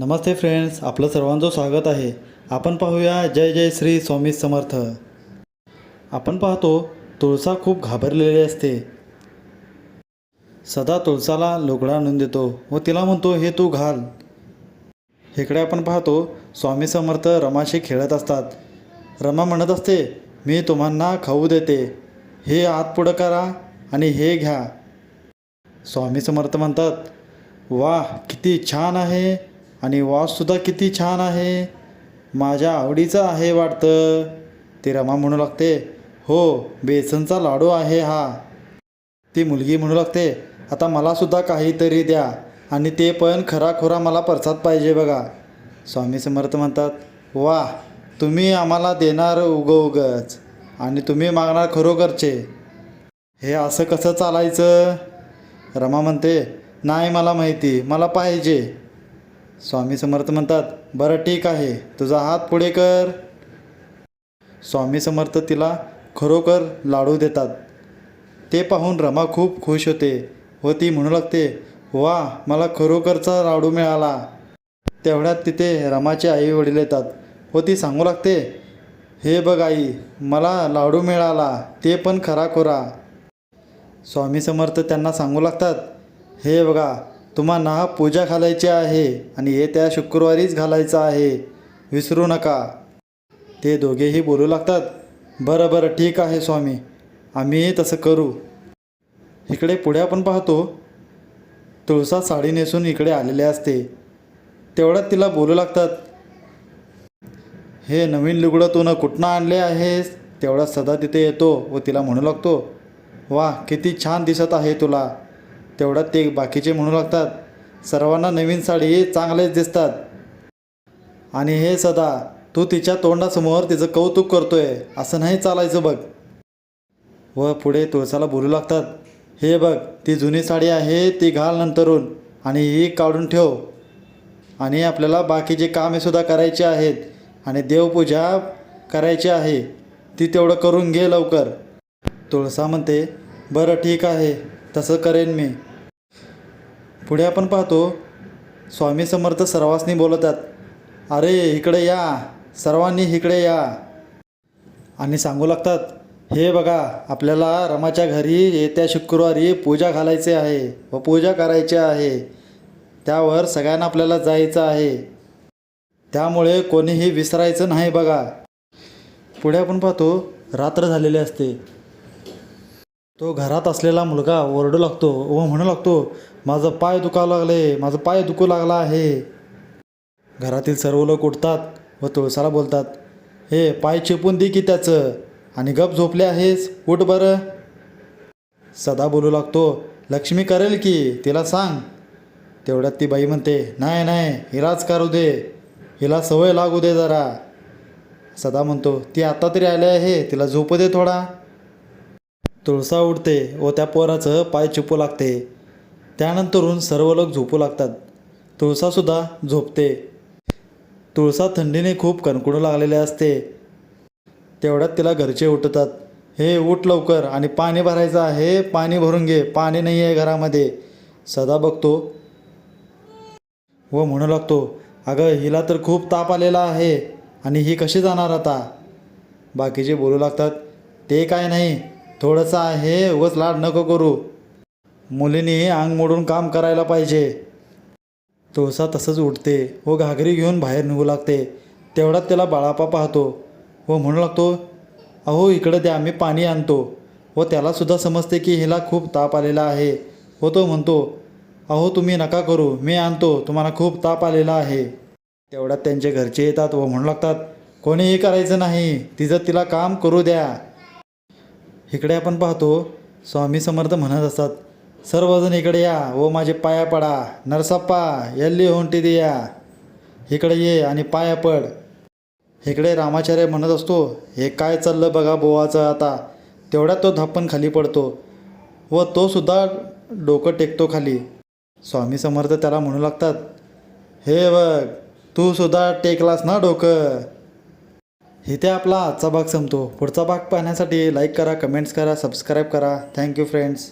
नमस्ते friends आपलं सर्वांचं स्वागत आहे. आपण पाहूया जय जय श्री स्वामी समर्थ. आपण पाहतो तुळसा खूप घाबरलेली असते. सदा तुळसाला लुगडा आणून देतो व तिला म्हणतो हे तू घाल. इकडे आपण पाहतो स्वामी समर्थ रमाशी खेळत असतात. रमा म्हणत असते मी तुम्हाला खाऊ देते. हे आत पुढं करा आणि हे घ्या. स्वामी समर्थ म्हणतात वा किती छान आहे. आणि वाससुद्धा किती छान आहे. माझ्या आवडीचं आहे वाटतं. ती रमा म्हणू लागते हो बेसनचा लाडू आहे हा. ती मुलगी म्हणू लागते आता मलासुद्धा काहीतरी द्या आणि ते पण खराखुरा मला प्रसाद पाहिजे बघा. स्वामी समर्थ म्हणतात वा तुम्ही आम्हाला देणार उगं उगच आणि तुम्ही मागणार खरोखरचे. हे असं कसं चालायचं? रमा म्हणते नाही मला माहिती मला पाहिजे. स्वामी समर्थ म्हणतात बरं ठीक आहे तुझा हात पुढे कर. स्वामी समर्थ तिला खरोखर लाडू देतात. ते पाहून रमा खूप खुश होते व ती म्हणू लागते वा मला खरोखरचा लाडू मिळाला. तेवढ्यात तिथे रमाचे आई वडील येतात व ती सांगू लागते हे बघ आई मला लाडू मिळाला ते पण खरा खोरा. स्वामी समर्थ त्यांना सांगू लागतात हे बघा तुम्हाला पूजा घालायची आहे आणि हे त्या शुक्रवारीच घालायचं आहे. विसरू नका. ते दोघेही बोलू लागतात. बरं बरं ठीक आहे स्वामी. आम्ही तसं करू. इकडे पुढे आपण पाहतो. तुळसा साडी नेसून इकडे आलेले असते. तेवढ्यात तिला बोलू लागतात. हे नवीन लुगडं तू न कुठनं आणले आहेस? तेवढ्यात सदा तिथे येतो व तिला म्हणू लागतो. वा किती छान दिसत आहे तुला. तेवढ्यात ते बाकीचे म्हणू लागतात. सर्वांना नवीन साडी चांगलेच दिसतात. आणि हे सदा तू तिच्या तोंडासमोर तिचं कौतुक करतोय असं नाही चालायचं बघ. व पुढे तुळसाला बोलू लागतात हे बघ ती जुनी साडी आहे ती घाल नंतरून आणि ही काढून ठेव. आणि आपल्याला बाकीचे कामेसुद्धा करायचे आहेत आणि देवपूजा करायची आहे ती तेवढं करून घे लवकर. तुळसा म्हणते बरं ठीक आहे तसं करेन मी. पुढे आपण पाहतो स्वामी समर्थ सर्वांनी बोलतात अरे इकडे या सर्वांनी इकडे या. आणि सांगू लागतात हे बघा आपल्याला रमाच्या घरी येत्या शुक्रवारी पूजा घालायची आहे व पूजा करायची आहे. त्यावर सगळ्यांना आपल्याला जायचं आहे. त्यामुळे कोणीही विसरायचं नाही बघा. पुढे आपण पाहतो रात्र झालेली असते. तो घरात असलेला मुलगा ओरडू लागतो व म्हणू लागतो माझं पाय दुखावं लागले माझं पाय दुखू लागला आहे. घरातील सर्व लोक उठतात व तुळसाला बोलतात हे पाय चिपून दे की त्याचं आणि गप झोपले आहेस उठ बरं. सदा बोलू लागतो लक्ष्मी करेल की तिला सांग. तेवढ्यात ती बाई म्हणते नाही नाही हिलाच करू दे हिला सवय लागू दे जरा. सदा म्हणतो ती आता तरी आली आहे तिला झोपू दे थोडा. तुळसा उडते व त्या पोराचं पाय चिपू लागते. त्यानंतरून सर्व लोक झोपू लागतात. तुळसासुद्धा झोपते. तुळसा थंडीने खूप कणकुणू लागलेले असते. तेवढ्यात तिला घरचे उठतात. हे उठ लवकर आणि पाणी भरायचं आहे. पाणी भरून घे. पाणी नाही आहे घरामध्ये. सदा बघतो. व म्हणू लागतो अगं हिला तर खूप ताप आलेला आहे आणि ही कशी जाणार आता? बाकीचे बोलू लागतात ते काय नाही. थोडंसं आहे उगाच लाड नको करू. मुलींनी अंग मोडून काम करायला पाहिजे. तुळसा तसंच उठते व हो घागरी घेऊन बाहेर निघू लागते. तेवढ्यात त्याला बाळापा पाहतो. व म्हणू लागतो अहो इकडं द्या मी पाणी आणतो. व त्यालासुद्धा समजते की हिला खूप ताप आलेला आहे. व तो म्हणतो अहो तुम्ही नका करू मी आणतो तुम्हाला खूप ताप आलेला आहे. तेवढ्यात त्यांचे घरचे येतात व म्हणू लागतात कोणीही करायचं नाही तिचं तिला काम करू द्या. इकडे आपण पाहतो स्वामी समर्थ म्हणत असतात सर्वजण इकडे या व माझे पाया पडा नरसप्पा यल्ली होंटी दिया इकडे ये आणि पाया पड. इकडे रामाचार्य म्हणत असतो हे काय चाललं बघा बोवाचं आता. तेवढ्यात तो धप्पन खाली पडतो व तो सुद्धा डोकं टेकतो खाली. स्वामी समर्थ त्याला म्हणू लागतात हे बघ तू सुद्धा टेकलास ना डोकं? इथे आपला आजचा भाग संपतो. पुढचा भाग पाहण्यासाठी लाईक करा कमेंट्स करा सबस्क्राईब करा. Thank you friends